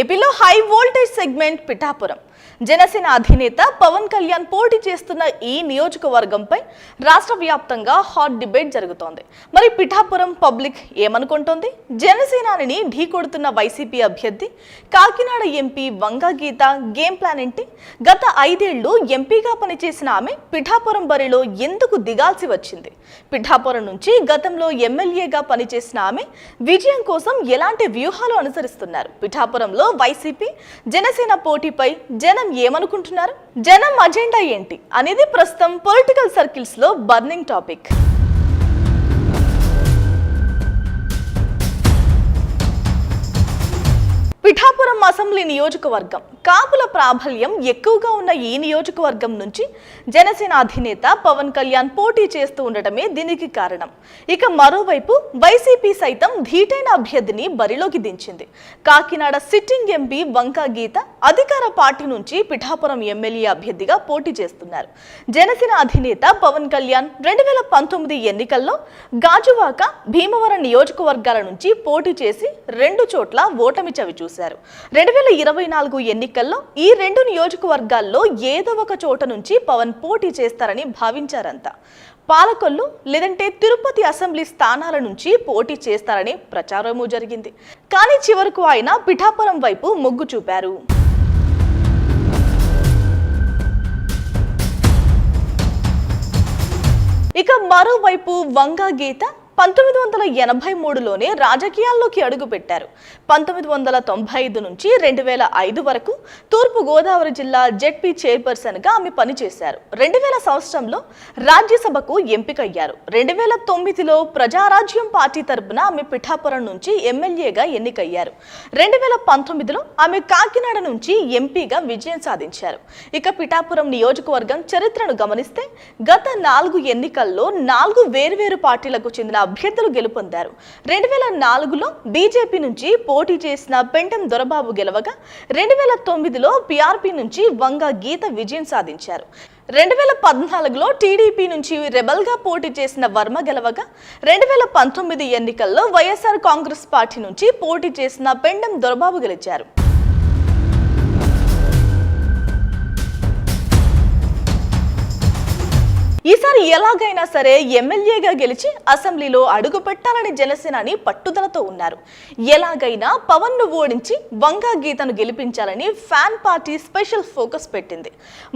ఏపీలో high voltage segment Pithapuram. Janasena అధినేత పవన్ కళ్యాణ్ పోటీ చేస్తున్న ఈ నియోజకవర్గంపై రాష్ట్ర వ్యాప్తంగా హాట్ డిబేట్ జరుగుతోంది. మరి పిఠాపురం పబ్లిక్ ఏమనుకుంటోంది? జనసేనాని ఢీకొడుతున్న వైసీపీ అభ్యర్థి Kakinada MP Vanga Geetha game plan ఏంటి? గత ఐదేళ్ళు ఎంపీగా పనిచేసిన ఆమె పిఠాపురం బరిలో ఎందుకు దిగాల్సి వచ్చింది? పిఠాపురం నుంచి గతంలో ఎమ్మెల్యేగా పనిచేసిన ఆమె విజయం కోసం ఎలాంటి వ్యూహాలు అనుసరిస్తున్నారు? పిఠాపురంలో వైసీపీ జనసేన పోటీపై జనం ఏమనుకుంటున్నారు? జనం అజెండా ఏంటి? అనేది ప్రస్తుతం పొలిటికల్ సర్కిల్స్లో బర్నింగ్ టాపిక్. పిఠాపురం అసెంబ్లీ నియోజకవర్గం. కాపుల ప్రాబల్యం ఎక్కువగా ఉన్న ఈ నియోజకవర్గం నుంచి జనసేన అధినేత పవన్ కళ్యాణ్ పోటీ చేస్తూ ఉండటమే దీనికి కారణం. ఇక మరోవైపు వైసీపీ సైతం ధీటైన అభ్యర్థిని బరిలోకి దించింది. కాకినాడ సిట్టింగ్ ఎంపీ వంకా గీత అధికార పార్టీ నుంచి పిఠాపురం ఎమ్మెల్యే అభ్యర్థిగా పోటీ చేస్తున్నారు. జనసేన అధినేత పవన్ కళ్యాణ్ రెండు వేల పంతొమ్మిది ఎన్నికల్లో గాజువాక భీమవరం నియోజకవర్గాల నుంచి పోటీ చేసి రెండు చోట్ల ఓటమి చవి చూశారు రెండు వేల ఇరవై నాలుగు ఎన్నికల్లో ఈ రెండు నియోజకవర్గాల్లో ఏదో ఒక చోట నుంచి పవన్ పోటీ చేస్తారని భావించారంతా పాలకొల్లు లేదంటే తిరుపతి అసెంబ్లీ స్థానాల నుంచి పోటీ చేస్తారని ప్రచారము జరిగింది. కానీ చివరకు ఆయన పిఠాపురం వైపు మొగ్గు చూపారు. ఇక మరోవైపు వంగా గీత పంతొమ్మిది వందల ఎనభై మూడులోనే రాజకీయాల్లోకి అడుగుపెట్టారు. పంతొమ్మిది వందల తొంభై ఐదు నుంచి రెండు వేల ఐదు వరకు తూర్పు గోదావరి జిల్లా జెడ్పీ చైర్పర్సన్గా ఆమె పనిచేశారు. రెండు వేల సంవత్సరంలో రాజ్యసభకు ఎంపికయ్యారు. రెండు వేల తొమ్మిదిలో ప్రజారాజ్యం పార్టీ తరపున ఆమె పిఠాపురం నుంచి ఎమ్మెల్యేగా ఎన్నికయ్యారు. రెండు వేల పంతొమ్మిదిలో ఆమె కాకినాడ నుంచి ఎంపీగా విజయం సాధించారు. ఇక పిఠాపురం నియోజకవర్గం చరిత్రను గమనిస్తే గత నాలుగు ఎన్నికల్లో నాలుగు వేర్వేరు పార్టీలకు చెందిన అభ్యర్థులు గెలుపొందారు. రెండు వేల నాలుగులో బీజేపీ నుంచి పోటీ చేసిన పెంటం దొరబాబు గెలవగా రెండు వేల తొమ్మిదిలో పీఆర్పీ నుంచి వంగ గీత విజయం సాధించారు. రెండు వేల పద్నాలుగులో టీడీపీ నుంచి రెబల్గా పోటీ చేసిన వర్మ గెలవగా రెండు వేల పంతొమ్మిది ఎన్నికల్లో వైఎస్ఆర్ కాంగ్రెస్ పార్టీ నుంచి పోటీ చేసిన పెండం దొరబాబు గెలిచారు. ఈసారి ఎలాగైనా సరే ఎమ్మెల్యేగా గెలిచి అసెంబ్లీలో అడుగు పెట్టాలని జనసేనాని పట్టుదలతో ఉన్నారు. ఎలాగైనా పవన్ను ఓడించి వంగా గీతను గెలిపించాలని ఫ్యాన్ పార్టీ స్పెషల్ ఫోకస్ పెట్టింది.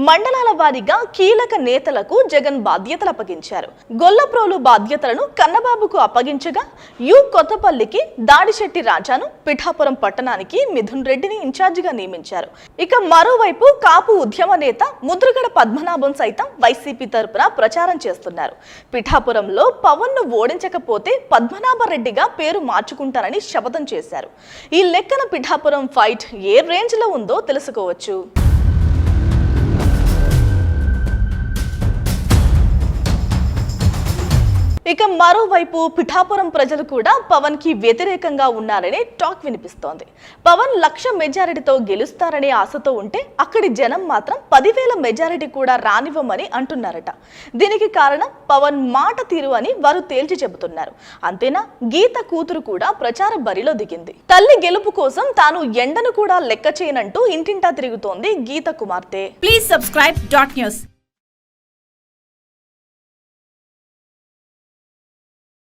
మండలాల వారీగా కీలక నేతలకు జగన్ బాధ్యతలు అప్పగించారు. గొల్లప్రోలు బాధ్యతలను కన్నబాబుకు అప్పగించగా యు కొత్తపల్లికి దాడిశెట్టి రాజాను పిఠాపురం పట్టణానికి మిథున్ రెడ్డిని ఇన్ఛార్జిగా నియమించారు. ఇక మరోవైపు కాపు ఉద్యమ నేత ముద్రగడ పద్మనాభం సైతం వైసీపీ తరపున ప్రచారం చేస్తున్నారు. పిఠాపురంలో పవన్ను ఓడించకపోతే పద్మనాభరెడ్డిగా పేరు మార్చుకుంటారని శపథం చేశారు. ఈ లెక్కన పిఠాపురం ఫైట్ ఏ రేంజ్లో ఉందో తెలుసుకోవచ్చు. ఇక మరోవైపు పిఠాపురం ప్రజలు కూడా పవన్కి వ్యతిరేకంగా ఉన్నారనే టాక్ వినిపిస్తోంది. పవన్ లక్ష మెజారిటీతో గెలుస్తారనే ఆశతో ఉంటే అక్కడి జనం మాత్రం పదివేల మెజారిటీ కూడా రానివ్వమని అంటున్నారట. దీనికి కారణం పవన్ మాట తీరు అని వారు తేల్చి చెబుతున్నారు. అంతేనా? గీత కూతురు కూడా ప్రచార బరిలో దిగింది. తల్లి గెలుపు కోసం తాను ఎండను కూడా లెక్క చేయనంటూ ఇంటింటా తిరుగుతోంది గీత కుమార్తె. Please subscribe dot news